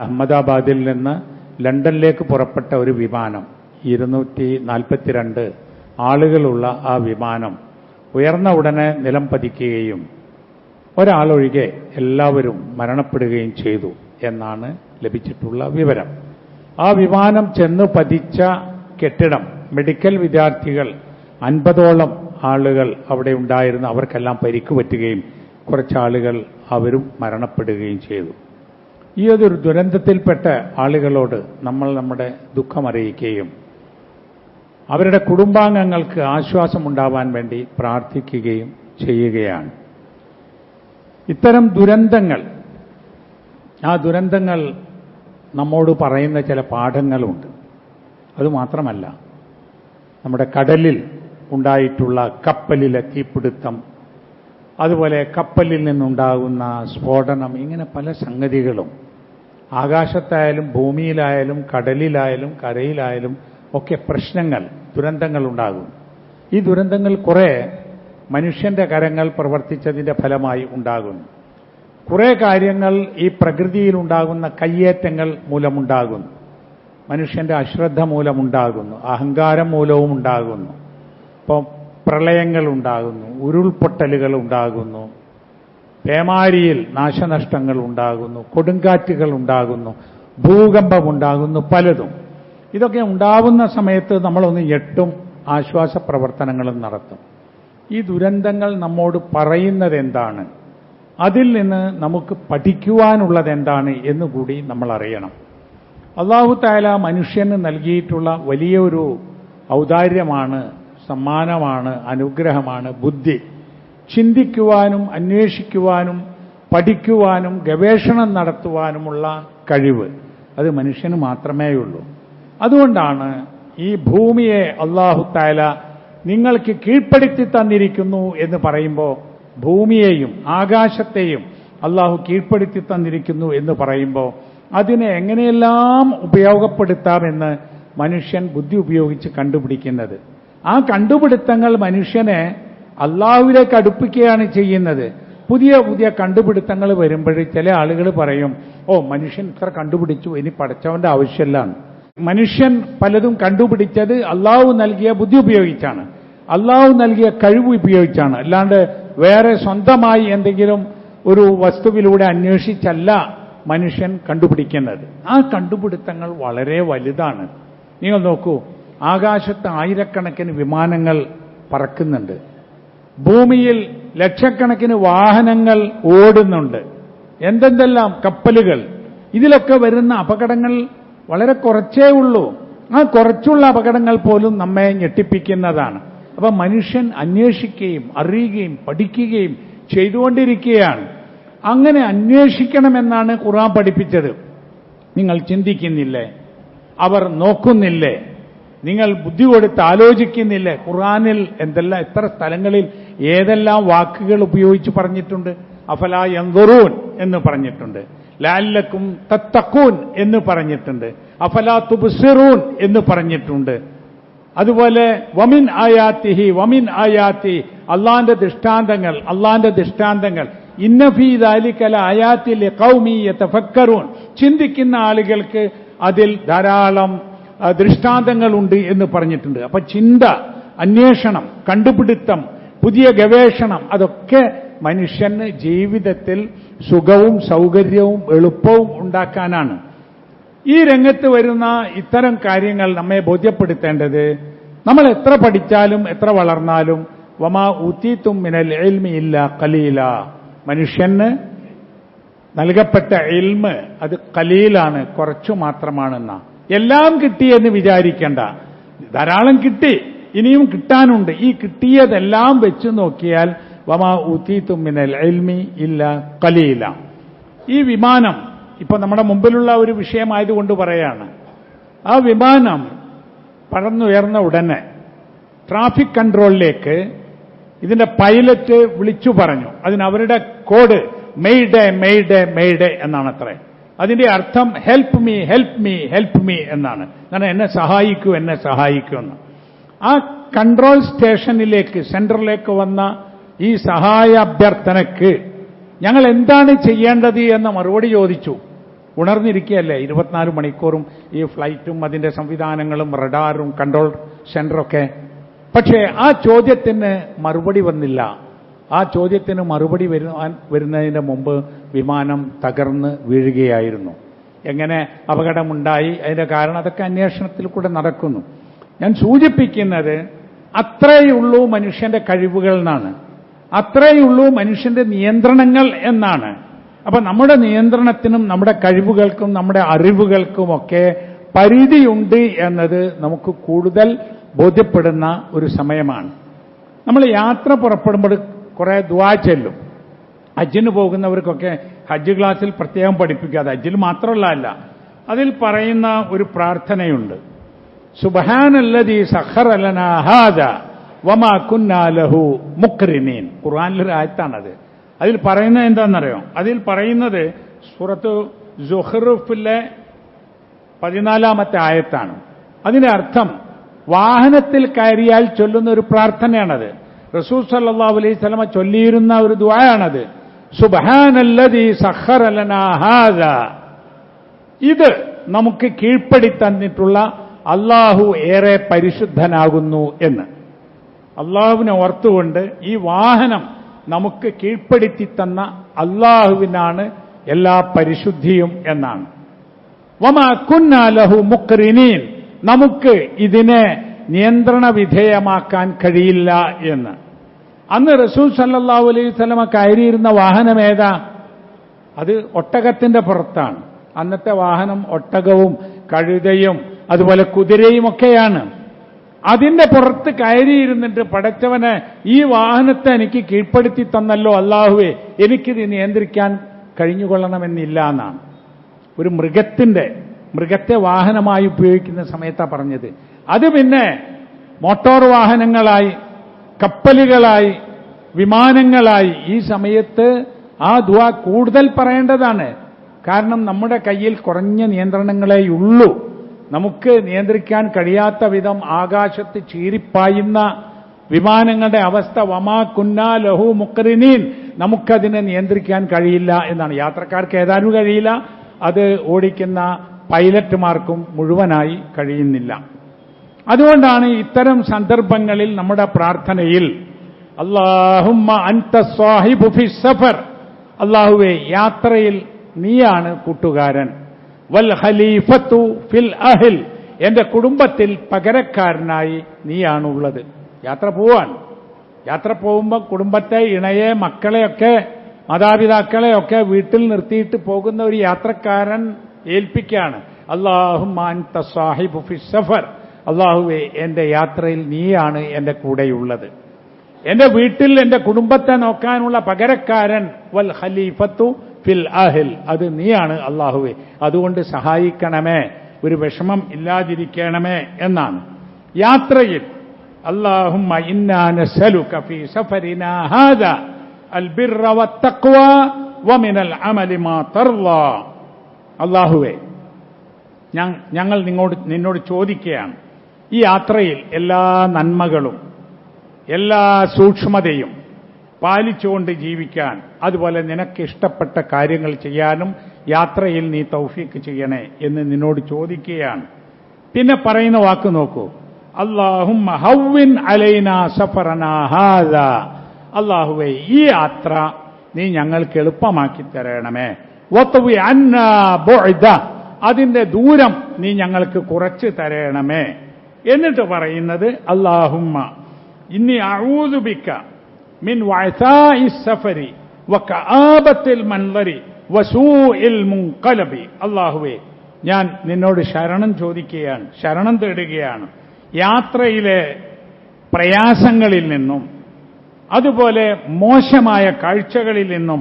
അഹമ്മദാബാദിൽ നിന്ന് ലണ്ടനിലേക്ക് പുറപ്പെട്ട ഒരു വിമാനം ഇരുന്നൂറ്റി നാൽപ്പത്തിരണ്ട് ആളുകളുള്ള ആ വിമാനം ഉയർന്ന ഉടനെ നിലം പതിക്കുകയും ഒരാളൊഴികെ എല്ലാവരും മരണപ്പെടുകയും ചെയ്തു എന്നാണ് ലഭിച്ചിട്ടുള്ള വിവരം. ആ വിമാനം ചെന്ന് പതിച്ച കെട്ടിടം മെഡിക്കൽ വിദ്യാർത്ഥികൾ അൻപതോളം ആളുകൾ അവിടെ ഉണ്ടായിരുന്ന. അവർക്കെല്ലാം പരിക്ക് പറ്റുകയും കുറച്ചാളുകൾ അവരും മരണപ്പെടുകയും ചെയ്തു. ഈ ഒരു ദുരന്തത്തിൽപ്പെട്ട ആളുകളോട് നമ്മൾ നമ്മുടെ ദുഃഖം അറിയിക്കുകയും അവരുടെ കുടുംബാംഗങ്ങൾക്ക് ആശ്വാസമുണ്ടാവാൻ വേണ്ടി പ്രാർത്ഥിക്കുകയും ചെയ്യുകയാണ്. ഇത്തരം ദുരന്തങ്ങൾ ആ ദുരന്തങ്ങൾ നമ്മോട് പറയുന്ന ചില പാഠങ്ങളുണ്ട്. അതുമാത്രമല്ല നമ്മുടെ കടലിൽ ഉണ്ടായിട്ടുള്ള കപ്പലിലെ തീപിടുത്തം അതുപോലെ കപ്പലിൽ നിന്നുണ്ടാകുന്ന സ്ഫോടനം ഇങ്ങനെ പല സംഗതികളും. ആകാശത്തായാലും ഭൂമിയിലായാലും കടലിലായാലും കരയിലായാലും ഒക്കെ പ്രശ്നങ്ങൾ ദുരന്തങ്ങൾ ഉണ്ടാകും. ഈ ദുരന്തങ്ങൾ കുറെ മനുഷ്യന്റെ കരങ്ങൾ പ്രവർത്തിച്ചതിന്റെ ഫലമായി ഉണ്ടാകുന്നു. കുറെ കാര്യങ്ങൾ ഈ പ്രകൃതിയിൽ ഉണ്ടാകുന്ന കയ്യേറ്റങ്ങൾ മൂലമുണ്ടാകുന്നു. മനുഷ്യന്റെ അശ്രദ്ധ മൂലമുണ്ടാകുന്നു അഹങ്കാരം മൂലവും ഉണ്ടാകുന്നു. ഇപ്പം പ്രളയങ്ങൾ ഉണ്ടാകുന്നു ഉരുൾപൊട്ടലുകൾ ഉണ്ടാകുന്നു പേമാരിയിൽ നാശനഷ്ടങ്ങൾ ഉണ്ടാകുന്നു കൊടുങ്കാറ്റുകൾ ഉണ്ടാകുന്നു ഭൂകമ്പം ഉണ്ടാകുന്നു പലതും. ഇതൊക്കെ ഉണ്ടാവുന്ന സമയത്ത് നമ്മളൊന്ന് എട്ടും ആശ്വാസ പ്രവർത്തനങ്ങളും നടത്തും. ഈ ദുരന്തങ്ങൾ നമ്മോട് പറയുന്നത് എന്താണ് അതിൽ നിന്ന് നമുക്ക് പഠിക്കുവാനുള്ളത് എന്താണ് എന്ന് കൂടി നമ്മൾ അറിയണം അള്ളാഹു തായാല മനുഷ്യന് നൽകിയിട്ടുള്ള വലിയൊരു ഔദാര്യമാണ് സമ്മാനമാണ് അനുഗ്രഹമാണ് ബുദ്ധി. ചിന്തിക്കുവാനും അന്വേഷിക്കുവാനും പഠിക്കുവാനും ഗവേഷണം നടത്തുവാനുമുള്ള കഴിവ്. അത് മനുഷ്യന് മാത്രമേ ഉള്ളൂ അതുകൊണ്ടാണ് ഈ ഭൂമിയെ അള്ളാഹു താല നിങ്ങൾക്ക് കീഴ്പ്പെടുത്തി തന്നിരിക്കുന്നു എന്ന് പറയുമ്പോൾ ഭൂമിയെയും ആകാശത്തെയും അള്ളാഹു കീഴ്പ്പെടുത്തി തന്നിരിക്കുന്നു എന്ന് പറയുമ്പോൾ അതിനെ എങ്ങനെയെല്ലാം ഉപയോഗപ്പെടുത്താമെന്ന് മനുഷ്യൻ ബുദ്ധി ഉപയോഗിച്ച് കണ്ടുപിടിക്കുന്നത്? ആ കണ്ടുപിടുത്തങ്ങൾ മനുഷ്യനെ അള്ളാഹുവിലേക്ക് അടുപ്പിക്കുകയാണ് ചെയ്യുന്നത്. പുതിയ പുതിയ കണ്ടുപിടുത്തങ്ങൾ വരുമ്പോൾ ചില ആളുകൾ പറയും ഓ മനുഷ്യൻ ഇത്ര കണ്ടുപിടിച്ചു ഇനി പഠിച്ചവന്റെ ആവശ്യമില്ലാണ്. മനുഷ്യൻ പലതും കണ്ടുപിടിച്ചത് അള്ളാഹു നൽകിയ ബുദ്ധി ഉപയോഗിച്ചാണ്. അള്ളാഹു നൽകിയ കഴിവ് ഉപയോഗിച്ചാണ്. അല്ലാണ്ട് വേറെ സ്വന്തമായി എന്തെങ്കിലും ഒരു വസ്തുവിലൂടെ അന്വേഷിച്ചല്ല മനുഷ്യൻ കണ്ടുപിടിക്കുന്നത്. ആ കണ്ടുപിടുത്തങ്ങൾ വളരെ വലുതാണ്. നിങ്ങൾ നോക്കൂ ആകാശത്ത് ആയിരക്കണക്കിന് വിമാനങ്ങൾ പറക്കുന്നുണ്ട്. ഭൂമിയിൽ ലക്ഷക്കണക്കിന് വാഹനങ്ങൾ ഓടുന്നുണ്ട്. എന്തെന്തെല്ലാം കപ്പലുകൾ. ഇതിലൊക്കെ വരുന്ന അപകടങ്ങൾ വളരെ കുറച്ചേ ഉള്ളൂ. ആ കുറച്ചുള്ള അപകടങ്ങൾ പോലും നമ്മെ ഞെട്ടിപ്പിക്കുന്നതാണ്. അപ്പൊ മനുഷ്യൻ അന്വേഷിക്കുകയും അറിയുകയും പഠിക്കുകയും ചെയ്തുകൊണ്ടിരിക്കുകയാണ്. അങ്ങനെ അന്വേഷിക്കണമെന്നാണ് ഖുറാൻ പഠിപ്പിച്ചത്. നിങ്ങൾ ചിന്തിക്കുന്നില്ലേ? അവർ നോക്കുന്നില്ലേ? നിങ്ങൾ ബുദ്ധി കൊടുത്ത് ആലോചിക്കുന്നില്ലേ. ഖുറാനിൽ എന്തെല്ലാം എത്ര സ്ഥലങ്ങളിൽ ഏതെല്ലാം വാക്കുകൾ ഉപയോഗിച്ച് പറഞ്ഞിട്ടുണ്ട്. അഫല യങ്കുറൂൻ എന്ന് പറഞ്ഞിട്ടുണ്ട്. ലാലക്കും തത്തക്കൂൻ എന്ന് പറഞ്ഞിട്ടുണ്ട്. അഫല തുബ്സിറൂൻ എന്ന് പറഞ്ഞിട്ടുണ്ട്. അതുപോലെ വമിൻ ആയാത്തിഹി വമിൻ ആയാത്തി അള്ളാന്റെ ദൃഷ്ടാന്തങ്ങൾ അള്ളാന്റെ ദൃഷ്ടാന്തങ്ങൾ. ഇന്നഫീദാലിക്കല ആയാത്തിലെ കൗമീയ തഫക്കറൂൻ ചിന്തിക്കുന്ന ആളുകൾക്ക് അതിൽ ധാരാളം ദൃഷ്ടാന്തങ്ങളുണ്ട് എന്ന് പറഞ്ഞിട്ടുണ്ട്. അപ്പൊ ചിന്ത അന്വേഷണം കണ്ടുപിടുത്തം പുതിയ ഗവേഷണം അതൊക്കെ മനുഷ്യന് ജീവിതത്തിൽ സുഖവും സൗകര്യവും എളുപ്പവും ഉണ്ടാക്കാനാണ്. ഈ രംഗത്ത് വരുന്ന ഇത്തരം കാര്യങ്ങൾ നമ്മെ ബോധ്യപ്പെടുത്തേണ്ടത് നമ്മൾ എത്ര പഠിച്ചാലും എത്ര വളർന്നാലും വമാ ഊത്തീത്തും മിനൽ എൽമിയില്ല കലീല മനുഷ്യന് നൽകപ്പെട്ട എൽമ് അത് കലീലാണ് കുറച്ചു മാത്രമാണെന്ന എല്ലാം കിട്ടിയെന്ന് വിചാരിക്കേണ്ട. ധാരാളം കിട്ടി ഇനിയും കിട്ടാനുണ്ട്. ഈ കിട്ടിയതെല്ലാം വെച്ച് നോക്കിയാൽ വമാ ഊത്തീത്തും മിനൽ എൽമി ഇല്ല കലിയില്ല ഈ വിമാനം ഇപ്പൊ നമ്മുടെ മുമ്പിലുള്ള ഒരു വിഷയമായതുകൊണ്ട് പറയാണ് ആ വിമാനം പറന്നുയർന്ന ഉടനെ ട്രാഫിക് കൺട്രോളിലേക്ക് ഇതിന്റെ പൈലറ്റ് വിളിച്ചു പറഞ്ഞു. അതിന് അവരുടെ കോഡ് മെയ്ഡേ മെയ്ഡേ മെയ്ഡേ എന്നാണ് അത്രേ അതിന്റെ അർത്ഥം help me help me help me എന്നാണ്. കാരണം എന്നെ സഹായിക്കൂ എന്നെ സഹായിക്കൂ എന്ന്. ആ കൺട്രോൾ സ്റ്റേഷനിലേക്ക് സെന്ററിലേക്ക് വന്ന ഈ സഹായ അഭ്യർത്ഥനക്ക് ഞങ്ങൾ എന്താണ് ചെയ്യേണ്ടത് എന്ന മറുപടി ചോദിച്ചു. ഉണർന്നിരിക്കുകയല്ലേ? ഇരുപത്തിനാല് മണിക്കൂറും ഈ ഫ്ലൈറ്റും അതിന്റെ സംവിധാനങ്ങളും റഡാറും കൺട്രോൾ സെന്ററൊക്കെ പക്ഷേ ആ ചോദ്യത്തിന് മറുപടി വന്നില്ല. ആ ചോദ്യത്തിന് മറുപടി വരുവാൻ വരുന്നതിന് മുമ്പ് വിമാനം തകർന്ന് വീഴുകയായിരുന്നു. എങ്ങനെ അപകടമുണ്ടായി? അതിന്റെ കാരണം അതൊക്കെ അന്വേഷണത്തിൽ കൂടെ നടക്കുന്നു. ഞാൻ സൂചിപ്പിക്കുന്നത് അത്രയുള്ളൂ മനുഷ്യന്റെ കഴിവുകൾ എന്നാണ്. അത്രയുള്ളൂ മനുഷ്യന്റെ നിയന്ത്രണങ്ങൾ എന്നാണ്. അപ്പൊ നമ്മുടെ നിയന്ത്രണത്തിനും നമ്മുടെ കഴിവുകൾക്കും നമ്മുടെ അറിവുകൾക്കുമൊക്കെ പരിധിയുണ്ട് എന്നത് നമുക്ക് കൂടുതൽ ബോധ്യപ്പെടുന്ന ഒരു സമയമാണ്. നമ്മൾ യാത്ര പുറപ്പെടുമ്പോൾ കുറെ ദ്വാ ചെല്ലും. ഹജ്ജിന് പോകുന്നവർക്കൊക്കെ ഹജ്ജ് ക്ലാസ്സിൽ പ്രത്യേകം പഠിപ്പിക്കാതെ ഹജ്ജിൽ മാത്രമല്ല അല്ല അതിൽ പറയുന്ന ഒരു പ്രാർത്ഥനയുണ്ട്. സുബഹാനല്ലതി സഖറലനാഹാദ വമാ കുന്നാലഹു മുക്രിനീൻ ഖുർആാനിലൊരു ആയത്താണത്. അതിൽ പറയുന്നത് എന്താണെന്നറിയോ? അതിൽ പറയുന്നത് സുറത്ത് ജുഹറുഫിലെ പതിനാലാമത്തെ ആയത്താണ്. അതിന്റെ അർത്ഥം വാഹനത്തിൽ കയറിയാൽ ചൊല്ലുന്ന ഒരു പ്രാർത്ഥനയാണത്. റസൂൽ സല്ലാ അലൈഹി സ്വലമ ചൊല്ലിയിരുന്ന ഒരു ദ്വായാണത് സുബഹാനല്ലതി സഹറലനാഹാദ ഇത് നമുക്ക് കീഴ്പ്പെടുത്തന്നിട്ടുള്ള അള്ളാഹു ഏറെ പരിശുദ്ധനാകുന്നു എന്ന്. അള്ളാഹുവിനെ ഓർത്തുകൊണ്ട് ഈ വാഹനം നമുക്ക് കീഴ്പ്പെടുത്തി തന്ന അള്ളാഹുവിനാണ് എല്ലാ പരിശുദ്ധിയും എന്നാണ്. വമാ കുന്നാലഹു മുക്രിനീൻ നമുക്ക് ഇതിനെ നിയന്ത്രണ വിധേയമാക്കാൻ കഴിയില്ല എന്ന്. അന്ന് റസൂൽ സല്ലല്ലാഹു അലൈഹി സ്വലമ കയറിയിരുന്ന വാഹനം ഏതാ? അത് ഒട്ടകത്തിന്റെ പുറത്താണ്. അന്നത്തെ വാഹനം ഒട്ടകവും കഴുതയും അതുപോലെ കുതിരയും ഒക്കെയാണ്. അതിന്റെ പുറത്ത് കയറിയിരുന്നിട്ട് പടച്ചവന് ഈ വാഹനത്തെ എനിക്ക് കീഴ്പ്പെടുത്തി തന്നല്ലോ അള്ളാഹുവെ എനിക്കിത് നിയന്ത്രിക്കാൻ കഴിഞ്ഞുകൊള്ളണമെന്നില്ല എന്നാണ്. ഒരു മൃഗത്തിന്റെ മൃഗത്തെ വാഹനമായി ഉപയോഗിക്കുന്ന സമയത്താണ് പറഞ്ഞത്. അത് പിന്നെ മോട്ടോർ വാഹനങ്ങളായി കപ്പലുകളായി വിമാനങ്ങളായി ഈ സമയത്ത് ആ ദ കൂടുതൽ പറയേണ്ടതാണ്. കാരണം നമ്മുടെ കയ്യിൽ കുറഞ്ഞ നിയന്ത്രണങ്ങളെയുള്ളൂ നമുക്ക് നിയന്ത്രിക്കാൻ കഴിയാത്ത വിധം ആകാശത്ത് ചീറിപ്പായുന്ന വിമാനങ്ങളുടെ അവസ്ഥ വമാ കുന്ന ലഹു മുക്കറിനീൻ നമുക്കതിനെ നിയന്ത്രിക്കാൻ കഴിയില്ല എന്നാണ്. യാത്രക്കാർക്ക് ഏതാനും കഴിയില്ല. അത് ഓടിക്കുന്ന പൈലറ്റുമാർക്കും മുഴുവനായി കഴിയുന്നില്ല. അതുകൊണ്ടാണ് ഇത്തരം സന്ദർഭങ്ങളിൽ നമ്മുടെ പ്രാർത്ഥനയിൽ അള്ളാഹുമ്മ അൻത സാഹിബു ഫി സഫർ. അള്ളാഹുവെ യാത്രയിൽ നീയാണ് കൂട്ടുകാരൻ. വൽ ഖലീഫത്തു ഫിൽ അഹിൽ. എന്റെ കുടുംബത്തിൽ പകരക്കാരനായി നീയാണുള്ളത്. യാത്ര പോവാൻ. യാത്ര പോകുമ്പോൾ കുടുംബത്തെ ഇണയെ മക്കളെയൊക്കെ മാതാപിതാക്കളെയൊക്കെ വീട്ടിൽ നിർത്തിയിട്ട് പോകുന്ന ഒരു യാത്രക്കാരൻ ഏൽപ്പിക്കുകയാണ്. അള്ളാഹുമാൻ സാഹിബ് ഫി സഫർ. അള്ളാഹുവെ എന്റെ യാത്രയിൽ നീയാണ് എന്റെ കൂടെയുള്ളത്. എന്റെ വീട്ടിൽ എന്റെ കുടുംബത്തെ നോക്കാനുള്ള പകരക്കാരൻ വൽ ഖലീഫത്തു ഫിൽ അഹിൽ. അത് നീയാണ് അള്ളാഹുവെ. അതുകൊണ്ട് സഹായിക്കണമേ. ഒരു വിഷമം ഇല്ലാതിരിക്കണമേ എന്നാണ്. യാത്രയിൽ അള്ളാഹുമ്മ അള്ളാഹുവെ ഞങ്ങൾ നിങ്ങോട് നിന്നോട് ചോദിക്കുകയാണ്. ഈ യാത്രയിൽ എല്ലാ നന്മകളും എല്ലാ സൂക്ഷ്മതയും പാലിച്ചുകൊണ്ട് ജീവിക്കാൻ അതുപോലെ നിനക്ക് ഇഷ്ടപ്പെട്ട കാര്യങ്ങൾ ചെയ്യാനും യാത്രയിൽ നീ തൗഫീക്ക് ചെയ്യണേ എന്ന് നിന്നോട് ചോദിക്കുകയാണ്. പിന്നെ പറയുന്ന വാക്ക് നോക്കൂ. അള്ളാഹും ഹൗവിൻ അലൈന സഫറന ഹാദ. അള്ളാഹുവെ ഈ യാത്ര നീ ഞങ്ങൾക്ക് എളുപ്പമാക്കി തരണമേ. വത്തുവി അന്ന അതിന്റെ ദൂരം നീ ഞങ്ങൾക്ക് കുറച്ച് തരണമേ. എന്നിട്ട് പറയുന്നത് അള്ളാഹുമ്മ ഇന്നി അഴൂതുബിക്ക മിൻ സഫരി വകആബത്തിൽ മൻവരി വസൂഇൽ മുൻഖലബി അള്ളാഹുവേ ഞാൻ നിന്നോട് ശരണം ചോദിക്കുകയാണ് ശരണം തേടുകയാണ്. യാത്രയിലെ പ്രയാസങ്ങളിൽ നിന്നും അതുപോലെ മോശമായ കാഴ്ചകളിൽ നിന്നും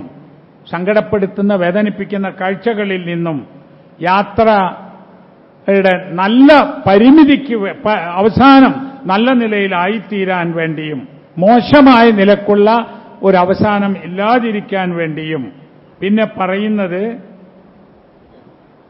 സങ്കടപ്പെടുത്തുന്ന വേദനിപ്പിക്കുന്ന കാഴ്ചകളിൽ നിന്നും യാത്രയുടെ നല്ല പരിമിതിക്ക് അവസാനം നല്ല നിലയിലായിത്തീരാൻ വേണ്ടിയും മോശമായ നിലക്കുള്ള ഒരു അവസാനം ഇല്ലാതിരിക്കാൻ വേണ്ടിയും പിന്നെ പറയുന്നത്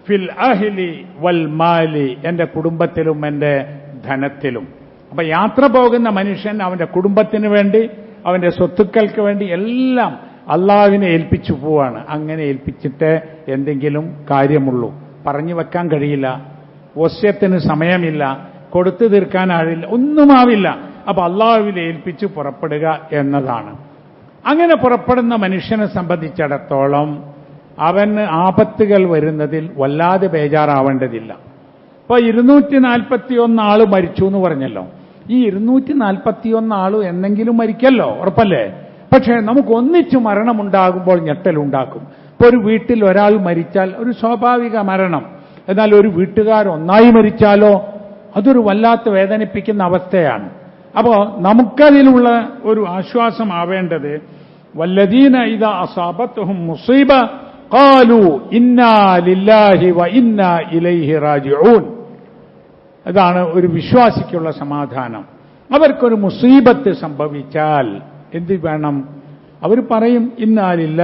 ഫിൽ അഹ്ലി വൽ മാലി എന്റെ കുടുംബത്തിലും എന്റെ ധനത്തിലും. അപ്പൊ യാത്ര പോകുന്ന മനുഷ്യൻ അവന്റെ കുടുംബത്തിന് വേണ്ടി അവന്റെ സ്വത്തുക്കൾക്ക് വേണ്ടി എല്ലാം അള്ളാഹുവിനെ ഏൽപ്പിച്ചു പോവാണ്. അങ്ങനെ ഏൽപ്പിച്ചിട്ട് എന്തെങ്കിലും കാര്യമുള്ളൂ. പറഞ്ഞു വെക്കാൻ കഴിയില്ല. വസ്യത്തിന് സമയമില്ല കൊടുത്തു തീർക്കാനാവില്ല ഒന്നുമാവില്ല അപ്പൊ അള്ളാഹുവിൽ ഏൽപ്പിച്ച് പുറപ്പെടുക എന്നതാണ്. അങ്ങനെ പുറപ്പെടുന്ന മനുഷ്യനെ സംബന്ധിച്ചിടത്തോളം അവന് ആപത്തുകൾ വരുന്നതിൽ വല്ലാതെ ബേജാറാവേണ്ടതില്ല. ഇപ്പൊ ഇരുന്നൂറ്റി നാൽപ്പത്തി ഒന്ന് ആൾ മരിച്ചു എന്ന് പറഞ്ഞല്ലോ. ഈ ഇരുന്നൂറ്റി നാൽപ്പത്തി ഒന്ന് ആൾ എന്നെങ്കിലും മരിക്കല്ലോ ഉറപ്പല്ലേ? പക്ഷേ നമുക്ക് ഒന്നിച്ചു മരണമുണ്ടാകുമ്പോൾ ഞെട്ടലുണ്ടാക്കും. ഇപ്പൊ ഒരു വീട്ടിൽ ഒരാൾ മരിച്ചാൽ ഒരു സ്വാഭാവിക മരണം. എന്നാൽ ഒരു വീട്ടുകാർ ഒന്നായി മരിച്ചാലോ? അതൊരു വല്ലാത്ത വേദനിപ്പിക്കുന്ന അവസ്ഥയാണ്. അപ്പോ നമുക്കതിലുള്ള ഒരു ആശ്വാസം ആശ്വാസമാവേണ്ടത് വല്ലദീന ഇത അസാബത്തും മുസീബ കാലു ഇന്നാ ലില്ലാഹി വ ഇന്നാ ഇലൈഹി റാജിഊൻ. അതാണ് ഒരു വിശ്വാസിക്കുള്ള സമാധാനം. അവർക്കൊരു മുസീബത്ത് സംഭവിച്ചാൽ എന്ത് വേണം? അവർ പറയും ഇന്നാലില്ല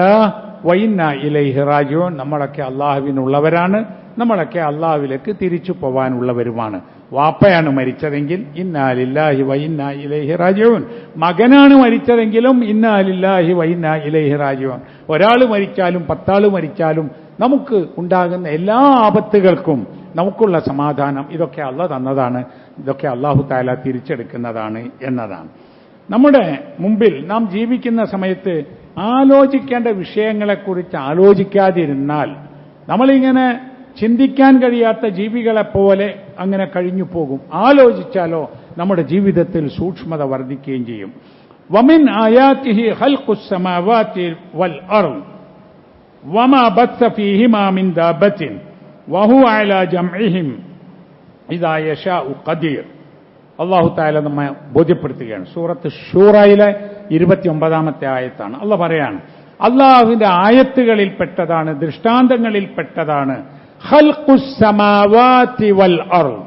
വൈന്ന ഇലൈഹി റാജിഊൻ. നമ്മളൊക്കെ അള്ളാഹുവിനുള്ളവരാണ്. നമ്മളൊക്കെ അള്ളാവിലേക്ക് തിരിച്ചു പോവാനുള്ളവരുമാണ്. വാപ്പയാണ് മരിച്ചതെങ്കിൽ ഇന്നാലില്ലാഹി വൈന്ന ഇലൈഹി രാജീവൻ മകനാണ് മരിച്ചതെങ്കിലും ഇന്നാലില്ലാഹി വൈന്ന ഇലൈഹി രാജീവൻ ഒരാൾ മരിച്ചാലും പത്താൾ മരിച്ചാലും നമുക്ക് ഉണ്ടാകുന്ന എല്ലാ ആപത്തുകൾക്കും നമുക്കുള്ള സമാധാനം ഇതൊക്കെ അല്ല തന്നതാണ്. ഇതൊക്കെ അള്ളാഹു താല തിരിച്ചെടുക്കുന്നതാണ് എന്നതാണ്. നമ്മുടെ മുമ്പിൽ നാം ജീവിക്കുന്ന സമയത്ത് ആലോചിക്കേണ്ട വിഷയങ്ങളെക്കുറിച്ച് ആലോചിക്കാതിരുന്നാൽ നമ്മളിങ്ങനെ ചിന്തിക്കാൻ കഴിയാത്ത ജീവികളെപ്പോലെ അങ്ങനെ കഴിഞ്ഞു പോകും. ആലോചിച്ചാലോ നമ്മുടെ ജീവിതത്തിൽ സൂക്ഷ്മത വർദ്ധിക്കുകയും ചെയ്യും. വമിൻ ആയാത്തിഹി വൽ വഹു ജംഇഹിം. ഖദീർ. അള്ളാഹു താല നമ്മെ ബോധ്യപ്പെടുത്തുകയാണ്. സൂറത്ത് ഷൂറയിലെ ഇരുപത്തിയൊമ്പതാമത്തെ ആയത്താണ്. അള്ള പറയാണ് അള്ളാഹുവിന്റെ ആയത്തുകളിൽ പെട്ടതാണ് പെട്ടതാണ് വൽ അർ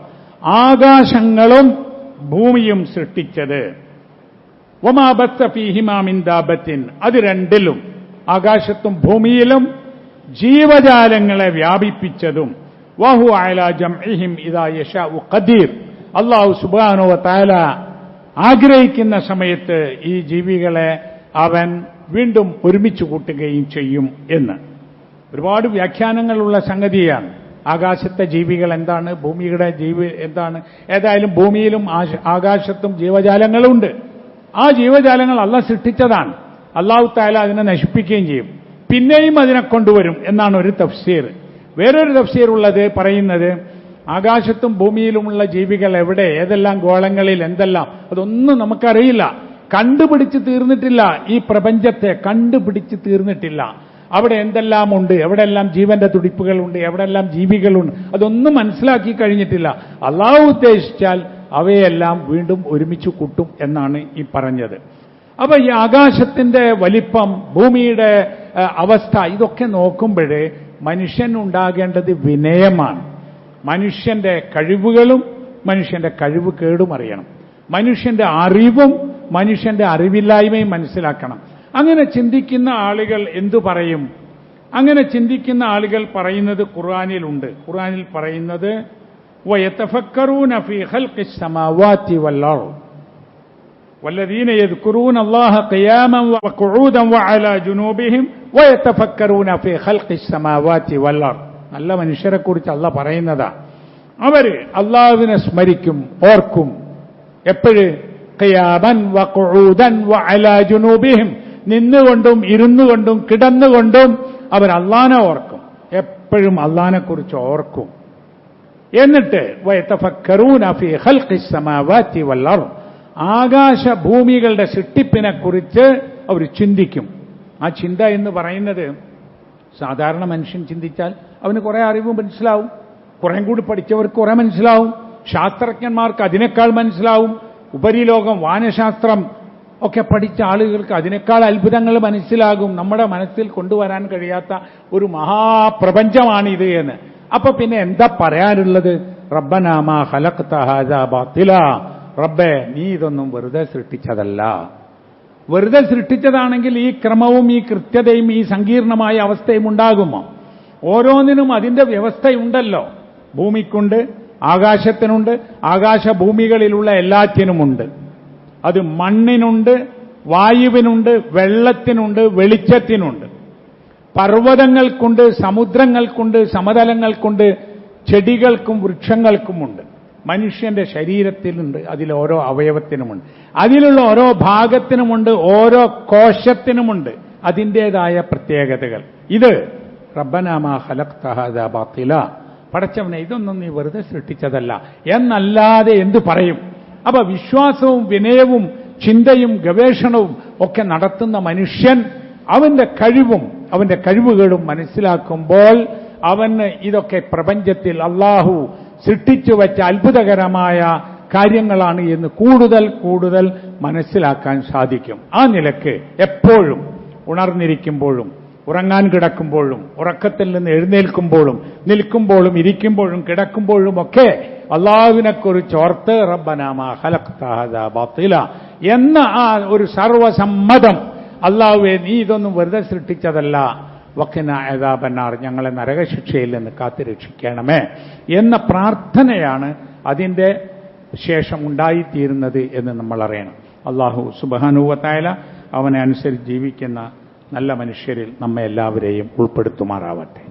ആകാശങ്ങളും ഭൂമിയും സൃഷ്ടിച്ചത്. ഒമാബത്ത ഫീഹിമാമിൻ ദാബത്തിൻ. അത് രണ്ടിലും. ആകാശത്തും ഭൂമിയിലും ജീവജാലങ്ങളെ വ്യാപിപ്പിച്ചതും. വഹു ഇഹിം ഇതാ ഇദാ ഉ ഖദീർ. അള്ളാഹു സുബാനോ താല ആഗ്രഹിക്കുന്ന സമയത്ത് ഈ ജീവികളെ അവൻ വീണ്ടും ഒരുമിച്ച് കൂട്ടുകയും ചെയ്യും എന്ന്. ഒരുപാട് വ്യാഖ്യാനങ്ങളുള്ള സംഗതിയാണ്. ആകാശത്തെ ജീവികൾ എന്താണ്? ഭൂമിയുടെ ജീവി എന്താണ്? ഏതായാലും ഭൂമിയിലും ആകാശത്തും ജീവജാലങ്ങളുണ്ട്. ആ ജീവജാലങ്ങൾ അല്ല സൃഷ്ടിച്ചതാണ്. അള്ളാഹു താല അതിനെ നശിപ്പിക്കുകയും ചെയ്യും. പിന്നെയും അതിനെ കൊണ്ടുവരും എന്നാണ് ഒരു തഫ്സീർ. വേറൊരു തഫ്സീർ ഉള്ളത് പറയുന്നത് ആകാശത്തും ഭൂമിയിലുമുള്ള ജീവികൾ എവിടെ ഏതെല്ലാം ഗോളങ്ങളിൽ എന്തെല്ലാം അതൊന്നും നമുക്കറിയില്ല. കണ്ടുപിടിച്ച് തീർന്നിട്ടില്ല ഈ പ്രപഞ്ചത്തെ കണ്ടുപിടിച്ച് തീർന്നിട്ടില്ല. അവിടെ എന്തെല്ലാം ഉണ്ട്? എവിടെല്ലാം ജീവന്റെ തുടിപ്പുകളുണ്ട്? എവിടെല്ലാം ജീവികളുണ്ട്? അതൊന്നും മനസ്സിലാക്കി കഴിഞ്ഞിട്ടില്ല. അള്ളാഹു ഉദ്ദേശിച്ചാൽ അവയെല്ലാം വീണ്ടും ഒരുമിച്ച് കൂട്ടും എന്നാണ് ഈ പറഞ്ഞത്. അപ്പൊ ഈ ആകാശത്തിന്റെ വലിപ്പം ഭൂമിയുടെ അവസ്ഥ ഇതൊക്കെ നോക്കുമ്പോഴേ മനുഷ്യൻ ഉണ്ടാകേണ്ടത് വിനയമാണ്. മനുഷ്യന്റെ കഴിവുകളും മനുഷ്യന്റെ കഴിവ് കേടും അറിയണം. മനുഷ്യന്റെ അറിവും മനുഷ്യന്റെ അറിവില്ലായ്മയും മനസ്സിലാക്കണം. അങ്ങനെ ചിന്തിക്കുന്ന ആളുകൾ എന്തു പറയും അങ്ങനെ ചിന്തിക്കുന്ന ആളുകൾ പറയുന്നത് ഖുർആനിലുണ്ട് ഖുർആനിൽ പറയുന്നത് وَيَتَفَكَّرُونَ فِي خَلْقِ السَّمَاوَاتِ وَالْأَرْضِ والذين يذكرون الله قياما وقعودا وعلى جنوبهم ويتفكرون في خلق السماوات والأرض നല്ല മനുഷ്യരെ കുറിച്ച് അല്ല പറയുന്നതാ അവര് അള്ളാഹുവിനെ സ്മരിക്കും ഓർക്കും എപ്പോഴ് ഖിയാമൻ വഖുഊദൻ വഅലാ ജുനൂബിഹിം നിന്നുകൊണ്ടും ഇരുന്നുകൊണ്ടും കിടന്നുകൊണ്ടും അവർ അള്ളാനെ ഓർക്കും. എപ്പോഴും അള്ളാനെക്കുറിച്ച് ഓർക്കും. എന്നിട്ട് ആകാശ ഭൂമികളുടെ സൃഷ്ടിപ്പിനെ കുറിച്ച് അവർ ചിന്തിക്കും. ആ ചിന്ത എന്ന് പറയുന്നത് സാധാരണ മനുഷ്യൻ ചിന്തിച്ചാൽ അവന് കുറെ അറിവ് മനസ്സിലാവും. കുറെ കൂടി പഠിച്ചവർക്ക് കുറെ മനസ്സിലാവും. ശാസ്ത്രജ്ഞന്മാർക്ക് അതിനേക്കാൾ മനസ്സിലാവും. ഉപരിലോകം വാനശാസ്ത്രം ഒക്കെ പഠിച്ച ആളുകൾക്ക് അതിനേക്കാൾ അത്ഭുതങ്ങൾ മനസ്സിലാകും. നമ്മുടെ മനസ്സിൽ കൊണ്ടുവരാൻ കഴിയാത്ത ഒരു മഹാപ്രപഞ്ചമാണിത് എന്ന്. അപ്പൊ പിന്നെ എന്താ പറയാനുള്ളത്? റബ്ബനാമ ഹലക്ത ബാത്തില. റബ്ബേ നീ ഇതൊന്നും വെറുതെ സൃഷ്ടിച്ചതല്ല. വെറുതെ സൃഷ്ടിച്ചതാണെങ്കിൽ ഈ ക്രമവും ഈ കൃത്യതയും ഈ സങ്കീർണമായ അവസ്ഥയും ഉണ്ടാകുമോ? ഓരോന്നിനും അതിന്റെ വ്യവസ്ഥയുണ്ടല്ലോ. ഭൂമിക്കുണ്ട് ആകാശത്തിനുണ്ട് ആകാശഭൂമികളിലുള്ള എല്ലാറ്റിനുമുണ്ട്. അത് മണ്ണിനുണ്ട് വായുവിനുണ്ട് വെള്ളത്തിനുണ്ട് വെളിച്ചത്തിനുണ്ട്. പർവതങ്ങൾക്കുണ്ട് സമുദ്രങ്ങൾക്കുണ്ട് സമതലങ്ങൾക്കുണ്ട് ചെടികൾക്കും വൃക്ഷങ്ങൾക്കുമുണ്ട്. മനുഷ്യന്റെ ശരീരത്തിലുണ്ട് അതിൽ ഓരോ അവയവത്തിനുമുണ്ട്. അതിലുള്ള ഓരോ ഭാഗത്തിനുമുണ്ട് ഓരോ കോശത്തിനുമുണ്ട് അതിന്റേതായ പ്രത്യേകതകൾ. ഇത് റബ്ബനാമ ഹലക് ബാത്തില പടച്ചവനെ ഇതൊന്നും നീ വെറുതെ സൃഷ്ടിച്ചതല്ല. എന്നല്ലാതെ എന്തു പറയും? അപ്പൊ വിശ്വാസവും വിനയവും ചിന്തയും ഗവേഷണവും ഒക്കെ നടത്തുന്ന മനുഷ്യൻ അവന്റെ കഴിവും അവന്റെ കഴിവുകളും മനസ്സിലാക്കുമ്പോൾ അവന് ഇതൊക്കെ പ്രപഞ്ചത്തിൽ അള്ളാഹു സൃഷ്ടിച്ചു വെച്ച അത്ഭുതകരമായ കാര്യങ്ങളാണ് എന്ന് കൂടുതൽ കൂടുതൽ മനസ്സിലാക്കാൻ സാധിക്കും. ആ നിലയ്ക്ക് എപ്പോഴും ഉണർന്നിരിക്കുമ്പോഴും ഉറങ്ങാൻ കിടക്കുമ്പോഴും ഉറക്കത്തിൽ നിന്ന് എഴുന്നേൽക്കുമ്പോഴും നിൽക്കുമ്പോഴും ഇരിക്കുമ്പോഴും കിടക്കുമ്പോഴും ഒക്കെ അള്ളാഹുവിനെ കുറിച്ച് ഓർത്ത് റബ്ബനാമ ഹലക്തഹദ ബാത്തില എന്ന ആ ഒരു സർവസമ്മതം അള്ളാഹുവെ നീ ഇതൊന്നും വെറുതെ സൃഷ്ടിച്ചതല്ല. വക്കിന ഏതാപന്നാർ ഞങ്ങളെ നരകശിക്ഷയിൽ നിന്ന് കാത്തുരക്ഷിക്കണമേ എന്ന പ്രാർത്ഥനയാണ് അതിന്റെ ശേഷം ഉണ്ടായിത്തീരുന്നത് എന്ന് നമ്മൾ അറിയണം. അള്ളാഹു സുബാനുവത്തായ അവനെ അനുസരിച്ച് ജീവിക്കുന്ന നല്ല മനുഷ്യരിൽ നമ്മെ എല്ലാവരെയും ഉൾപ്പെടുത്തുമാറാവട്ടെ.